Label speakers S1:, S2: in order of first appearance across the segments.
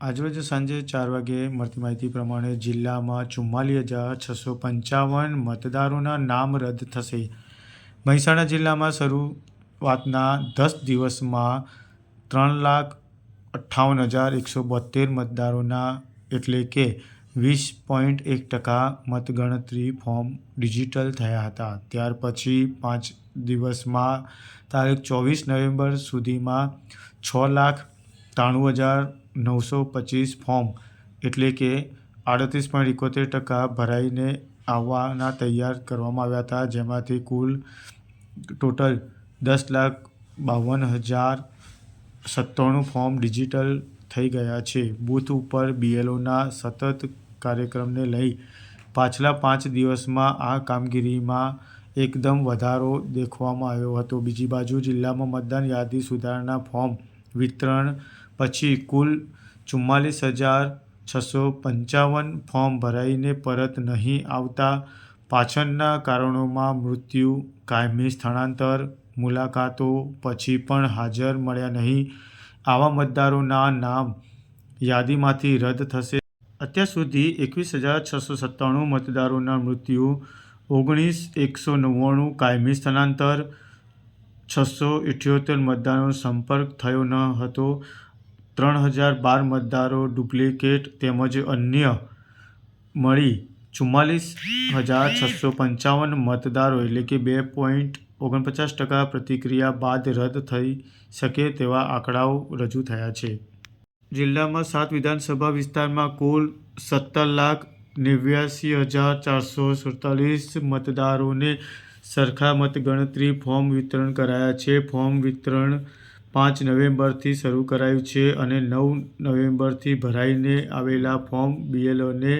S1: આજરોજ સાંજે ચાર વાગે મળતી માહિતી પ્રમાણે જિલ્લામાં ચુમ્માલીસ હજાર છસો પંચાવન મતદારોના નામ રદ થશે. મહેસાણા જિલ્લામાં શરૂઆતના દસ દિવસમાં ત્રણ લાખ અઠ્ઠાવન હજાર એકસો બોતેર મતદારોના એટલે કે વીસ પોઈન્ટ એક ટકા મતગણતરી ફોર્મ ડિજિટલ થયા હતા. ત્યાર પછી પાંચ દિવસમાં તારીખ ચોવીસ નવેમ્બર સુધીમાં છ લાખ ત્રાણું હજાર નવસો પચીસ ફોર્મ એટલે કે આડત્રીસ પોઈન્ટ એકોતેર ટકા ભરાઈને આવવાના તૈયાર કરવામાં આવ્યા હતા, જેમાંથી કુલ ટોટલ દસ લાખ બાવન હજાર સત્તાણું ફોર્મ ડિજિટલ થઈ ગયા છે. બૂથ ઉપર બીએલઓના સતત કાર્યક્રમને લઈ પાછલા પાંચ દિવસમાં આ કામગીરીમાં એકદમ વધારો દેખવામાં આવ્યો હતો. બીજી બાજુ જિલ્લામાં મતદાન યાદી સુધારણા ફોર્મ વિતરણ પછી કુલ ચુમ્માલીસ હજાર છસો પંચાવન ફોર્મ ભરાઈને પરત નહીં આવતા પાછળના કારણોમાં મૃત્યુ, કાયમી સ્થળાંતર, મુલાકાતો, પછી પણ હાજર મળ્યા નહીં. આવા મતદારોના નામ યાદીમાંથી રદ થશે. અત્યાર સુધી એકવીસ હજાર છસો સત્તાણું મતદારોના મૃત્યુ, ઓગણીસ, એકસો નવ્વાણું કાયમી સ્થળાંતર, છસો ઇઠ્યોતેર મતદારોનો સંપર્ક થયો ન હતો. ત્રણ હજાર બાર મતદારો ડુપ્લિકેટ તેમજ અન્ય મળી ચુમ્માલીસ હજાર છસો પંચાવન મતદારો એટલે કે બે પોઈન્ટ ઓગણપચાસ ટકા પ્રતિક્રિયા બાદ રદ થઈ શકે તેવા આંકડાઓ રજૂ થયા છે. જિલ્લામાં સાત વિધાનસભા વિસ્તારમાં કુલ સત્તર લાખ નેવ્યાસી હજાર ચારસો સુડતાલીસ મતદારોને સરખા મતગણતરી ફોર્મ વિતરણ કરાયા છે. ફોર્મ વિતરણ પાંચ નવેમ્બરથી શરૂ કરાયું છે અને નવ નવેમ્બરથી ભરાઈને આવેલા ફોર્મ બીએલઓને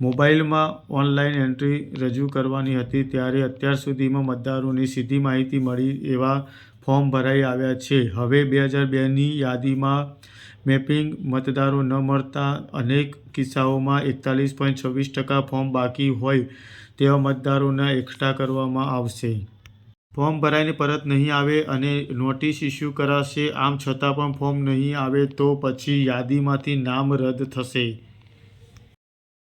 S1: મોબાઈલમાં ઓનલાઈન એન્ટ્રી રજૂ કરવાની હતી. ત્યારે અત્યાર સુધીમાં મતદારોની સીધી માહિતી મળી એવા ફોર્મ ભરાઈ આવ્યા છે. હવે બે હજાર બેની યાદીમાં મેપિંગ મતદારો ન મળતા અનેક કિસ્સાઓમાં એકતાલીસ પોઈન્ટ છવ્વીસ ટકા ફોર્મ બાકી હોય તેવા મતદારોના એકઠા કરવામાં આવશે. ફોર્મ ભરાઈને પરત નહીં આવે અને નોટિસ ઇસ્યુ કરાશે, આમ છતાં પણ ફોર્મ નહીં આવે તો પછી યાદીમાંથી નામ રદ થશે.